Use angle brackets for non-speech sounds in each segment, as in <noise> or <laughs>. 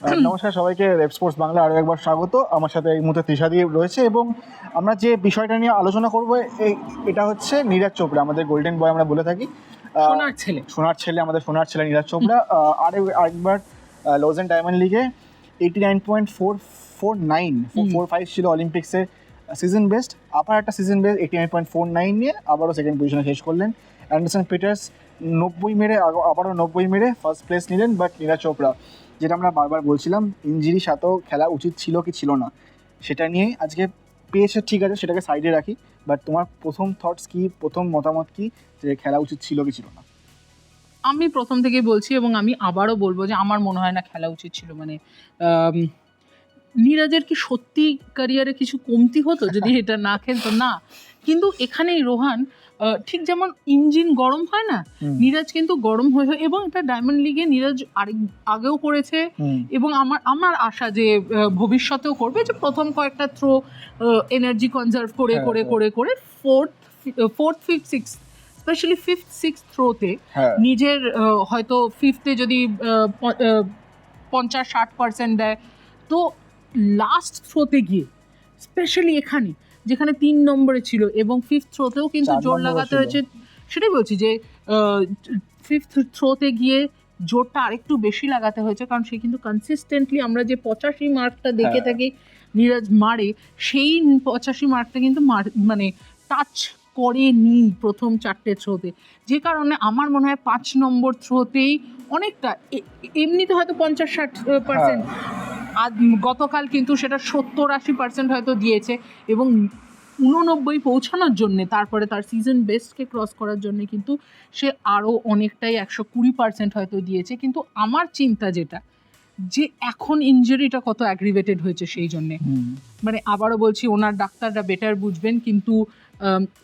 নমস্কার সবাইকে rape sports Bangla আরও একবার স্বাগত। আমার সাথে এই মুহূর্তে তৃষাদি রয়েছে এবং আমরা যে বিষয়টা নিয়ে আলোচনা করব এই- এটা হচ্ছে নীরাজ চোপড়া আমাদের গোল্ডেন বয় আমরা বলে থাকি। সোনার ছেলে। সোনার ছেলে আমাদের সোনার ছেলে নীরাজ চোপড়া। আরে আরেকবার লোজ অ্যান্ড ডায়মন্ড লিগে eighty nine point four four nine four five ছিল অলিম্পিক্সে সিজন বেস্ট আবার একটা season best eighty nine point four nine নিয়ে আবারও সেকেন্ড পজিশনে শেষ করলেন। অ্যান্ডারসন পিটার্স নব্বই মেরে আবারও নব্বই মেরে ফার্স্ট প্লেস নিলেন বাট নীরাজ চোপড়া, যেটা আমরা বারবার বলছিলাম ইঞ্জিরি সাথেও খেলা উচিত ছিল কি ছিল না, সেটা নিয়ে আজকে পেয়েছে ঠিক আছে, সেটাকে সাইডে রাখি বাট তোমার প্রথম থটস কি, প্রথম মতামত কি, যে খেলা উচিত ছিল কি ছিল না? আমি প্রথম থেকেই বলছি এবং আমি আবারও বলব যে আমার মনে হয় না খেলা উচিত ছিল মানে নীরাজের কি সত্যি ক্যারিয়ারে কিছু কমতি হতো যদি এটা না খেলতো? না। কিন্তু এখানেই রোহান ঠিক যেমন ইঞ্জিন গরম হয় না। নীরাজ কিন্তু গরম হয়ে হয়ে এবং এটা ডায়মন্ড লিগে নীরাজ আরেক আগেও করেছে এবং আমার আমার আশা যে ভবিষ্যতেও করবে যে প্রথম কয়েকটা থ্রো এনার্জি কনজার্ভ করে করে। করে করে fourth fourth fifth six specially fifth six থ্রোতে নিজের হয়তো ফিফথে যদি পঞ্চাশ ষাট পার্সেন্ট দেয়। তো লাস্ট থ্রোতে গিয়ে স্পেশালি এখানে যেখানে তিন নম্বরে ছিল এবং ফিফথ থ্রোতেও কিন্তু জোর লাগাতে হয়েছে। সেটাই বলছি যে ফিফথ থ্রোতে গিয়ে জোরটা আরেকটু বেশি লাগাতে হয়েছে কারণ সে কিন্তু কনসিস্টেন্টলি আমরা যে পঁচাশি মার্কটা দেখে হ্যাঁ। থাকি নীরজ মারে সেই পঁচাশি মার্কটা কিন্তু মার- মানে টাচ করে করেনি প্রথম চারটে থ্রোতে যে কারণে আমার মনে হয় পাঁচ নম্বর থ্রোতেই অনেকটা এমনিতে হয়তো পঞ্চাশ ষাট পার্সেন্ট আর গতকাল কিন্তু সেটা সত্তর আশি পার্সেন্ট হয়তো দিয়েছে এবং উননব্বই পৌঁছানোর জন্যে তারপরে তার সিজন বেস্টকে ক্রস করার জন্য কিন্তু সে আরও অনেকটাই একশো কুড়ি পার্সেন্ট হয়তো দিয়েছে। কিন্তু আমার চিন্তা যেটা যে এখন ইঞ্জুরিটা কত অ্যাগ্রিভেটেড হয়েছে সেই জন্যে। মানে আবারও বলছি ওনার ডাক্তাররা বেটার বুঝবেন কিন্তু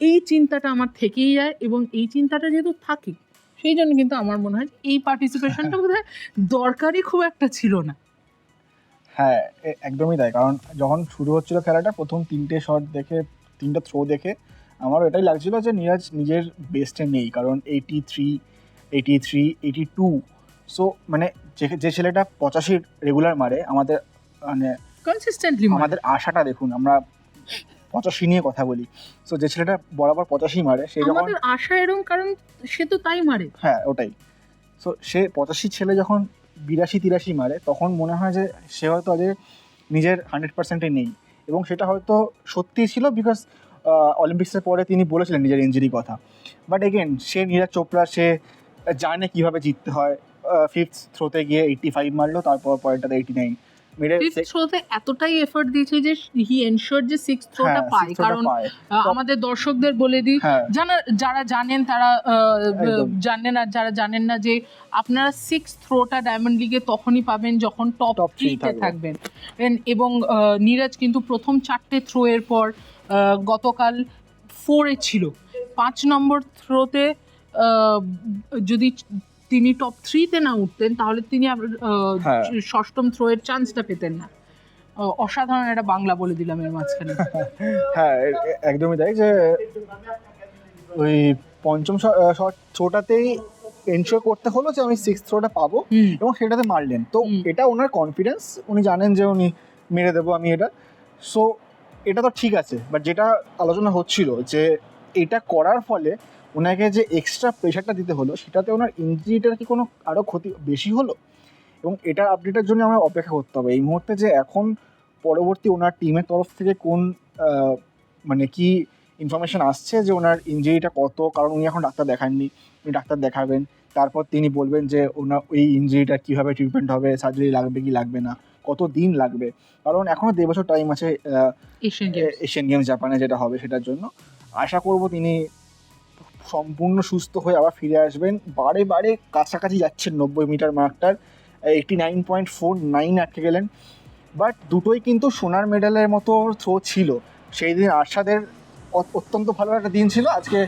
এই চিন্তাটা আমার থেকেই যায় এবং এই চিন্তাটা যেহেতু থাকে সেই জন্য কিন্তু আমার মনে হয় এই পার্টিসিপেশনটা <laughs> বোধহয় দরকারই খুব একটা ছিল না। হ্যাঁ একদমই তাই। কারণ যখন শুরু হচ্ছিল খেলাটা প্রথম তিনটে শট দেখে তিনটে থ্রো দেখে আমারও এটাই লাগছিল যে নিরাজ নিজের বেস্টে নেই। কারণ eighty three eighty three eighty two so মানে যে যে ছেলেটা পঁচাশি রেগুলার মারে আমাদের মানে কনসিস্টেন্টলি আমাদের আশাটা দেখুন আমরা পঁচাশি নিয়ে কথা বলি। সো যে ছেলেটা বরাবর পঁচাশি মারে সেই যখন আশা এরকম কারণ সে তো তাই মারে। হ্যাঁ ওটাই। সো সে পঁচাশি ছেলে যখন বিরাশি তিরাশি মারে, তখন মনে হয় যে সে হয়তো আজ নিজের হান্ড্রেড পার্সেন্টে নেই। এবং সেটা হয়তো সত্যিই ছিল বিকজ অলিম্পিক্সের পরে তিনি বলেছিলেন নিজের ইঞ্জুরি কথা। বাট এগেন সে নীরাজ চোপড়া, সে জানে কীভাবে জিততে হয় ফিফথ থ্রোতে গিয়ে এইটটি ফাইভ মারলো, তারপর পরেরটাতে এইটি নাইন ফিফথ থ্রোতে এতটাই এফোর্ট দিয়েছে যে হি এনশোর যে সিক্স থ্রোটা হ্যাঁ, পায়। six throw টা কারণ আমাদের দর্শকদের বলে দিই হ্যাঁ। যারা যারা জানেন তারা জানেন আর যারা জানেন না যে আপনারা সিক্স থ্রোটা ডায়মন্ড লিগে তখনই পাবেন যখন টপ থ্রিতে থাকবেন। এবং নীরজ কিন্তু প্রথম চারটে থ্রো এর পর গতকাল ফোরে ছিল। পাঁচ নম্বর থ্রোতে যদি তিনি টপ থ্রিতে না উঠতেন তাহলে তিনি হ্যাঁ। ষষ্ঠম থ্রো এর চান্সটা পেতেন না। অসাধারণ একটা বাংলা বলে দিলাম এর মাঝখানে। <laughs> হ্যাঁ একদমই তাই যে ওই পঞ্চম শট থ্রোটাতেই এনশোর করতে হলো যে আমি সিক্স থ্রোটা পাবো এবং সেটাতে মারলেন। তো এটা ওনার কনফিডেন্স উনি জানেন যে উনি মেরে দেবো আমি এটা। সো এটা তো ঠিক আছে বাট যেটা আলোচনা হচ্ছিল যে এটা করার ফলে ওনাকে যে এক্সট্রা প্রেশারটা দিতে হলো সেটাতে ওনার ইঞ্জুরিটার কি কোনো আরও ক্ষতি বেশি হলো? এবং এটা আপডেটের জন্য আমরা অপেক্ষা করতে হবে। এই মুহূর্তে যে এখন পরবর্তী ওনার টিমের তরফ থেকে কোন মানে কি ইনফরমেশন আসছে যে ওনার ইঞ্জুরিটা কত? কারণ উনি এখন ডাক্তার দেখাননি। উনি ডাক্তার দেখাবেন। তারপর তিনি বলবেন যে ওনার ওই ইঞ্জুরিটা কীভাবে ট্রিটমেন্ট হবে? সার্জারি লাগবে কি লাগবে না? কত দিন লাগবে? কারণ এখনও দেড় বছর টাইম আছে এশিয়ান গেমস জাপানে যেটা হবে সেটার জন্য। আশা করব তিনি সম্পূর্ণ সুস্থ হয়ে আবার ফিরে আসবেন। বারে বারে কাছাকাছি যাচ্ছেন নব্বই metre মার্কটার। Eighty nine point four nine আটকে গেলেন। বাট দুটোই কিন্তু সোনার মেডেলের মতো থ্রো ছিল। সেই দিন আরশাদের অত্যন্ত ভালো একটা দিন ছিল। আজকে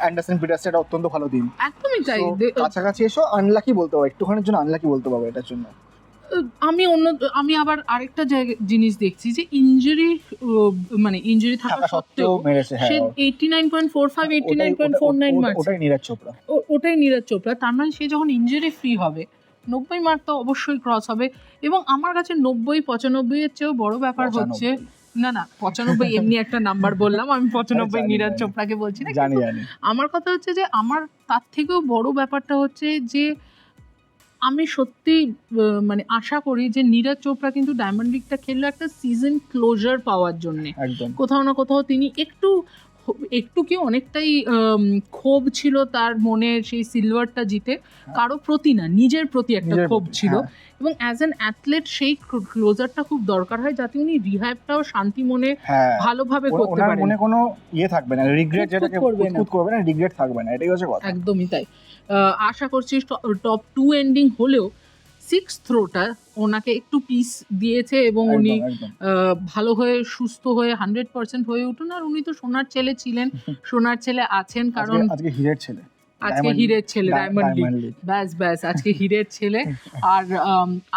অ্যান্ডারসন পিটার্সের একটা অত্যন্ত ভালো দিন। একদমই তাই। কাছাকাছি এসো আনলাকি বলতে পারব একটুখানির জন্য আনলাকি বলতে পারব এটার জন্য। আমি অন্য আমি আবার আরেকটা জায়গা জিনিস দেখছি যে ইঞ্জুরি মানে ইঞ্জুরি থাকা সত্ত্বেও হ্যাঁ সে eighty nine point four five eighty nine point four nine marks ওটাই নীরাজ চোপড়া। ওটাই নীরজ চোপড়া। তার মানে সে যখন ইঞ্জুরি ফ্রি হবে নব্বই মার্ক তো অবশ্যই ক্রস হবে। এবং আমার কাছে নব্বই পঁচানব্বই এর চেয়েও বড় ব্যাপার হচ্ছে না না পঁচানব্বই এমনি একটা নাম্বার বললাম আমি পঁচানব্বই নীরাজ চোপড়াকে বলছি না আমার কথা হচ্ছে যে আমার তার থেকেও বড় ব্যাপারটা হচ্ছে যে আমি সত্যি মানে আশা করি যে নীরাজ চোপড়া কিন্তু ডায়মন্ড লিগটা খেললো একটা সিজন ক্লোজার পাওয়ার জন্য। কোথাও না কোথাও তিনি একটু একটু কি অনেকটাই ক্ষোভ ছিল তার মনে সেই সিলভারটা জিতে? কারও প্রতি না নিজের প্রতি একটা ক্ষোভ ছিল। হ্যাঁ। এবং অ্যাজ অ্যান অ্যাথলেট সেই ক্লোজারটা খুব দরকার হয় যাতে উনি রিহ্যাবটাও শান্তি মনে হ্যাঁ। ভালোভাবে করতে পারেন। মনে কোনো ইয়ে থাকবে না রিগ্রেট যেটাকে। খুঁতখুঁত করবে না রিগ্রেট থাকবে না এটাই হচ্ছে কথা। একদমই তাই। আহ, আশা করছি টপ টু এন্ডিং হলেও সিক্স থ্রোটা ওনাকে একটু পিস দিয়েছে এবং উনি ভালো হয়ে সুস্থ হয়ে হান্ড্রেড পার্সেন্ট হয়ে উঠুন। আর উনি তো সোনার ছেলে ছিলেন <laughs> সোনার ছেলে আছেন কারণ আজকে হিরের ছেলে। আজকে হিরের ছেলে ডায়মন্ড লিগ ব্যাস ব্যাস আজকে <laughs> হিরের ছেলে। আর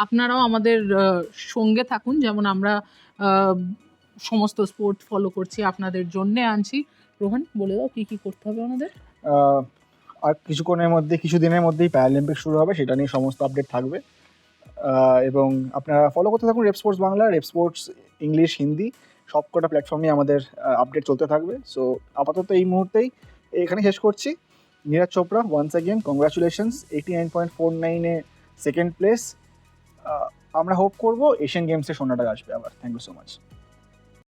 আপনারাও আমাদের সঙ্গে থাকুন। যেমন আমরা সমস্ত স্পোর্ট ফলো করছি আপনাদের জন্যে আনছি। রোহন বলে দাও কি কি করতে হবে আমাদের? আর কিছুক্ষণের মধ্যে কিছু দিনের মধ্যেই প্যারালিম্পিক শুরু হবে সেটা নিয়ে সমস্ত আপডেট থাকবে। এবং আপনারা ফলো করতে থাকুন Rep Sports Bangla Rep Sports English Hindi সব কটা প্ল্যাটফর্মে আমাদের আপডেট চলতে থাকবে। সো আপাতত এই মুহূর্তেই এখানে শেষ করছি। Neeraj Chopra once again congratulations eighty nine point four নাইনে সেকেন্ড প্লেস আমরা হোপ করব এশিয়ান গেমসে সোনাটা আসবে আবার। Thank you so much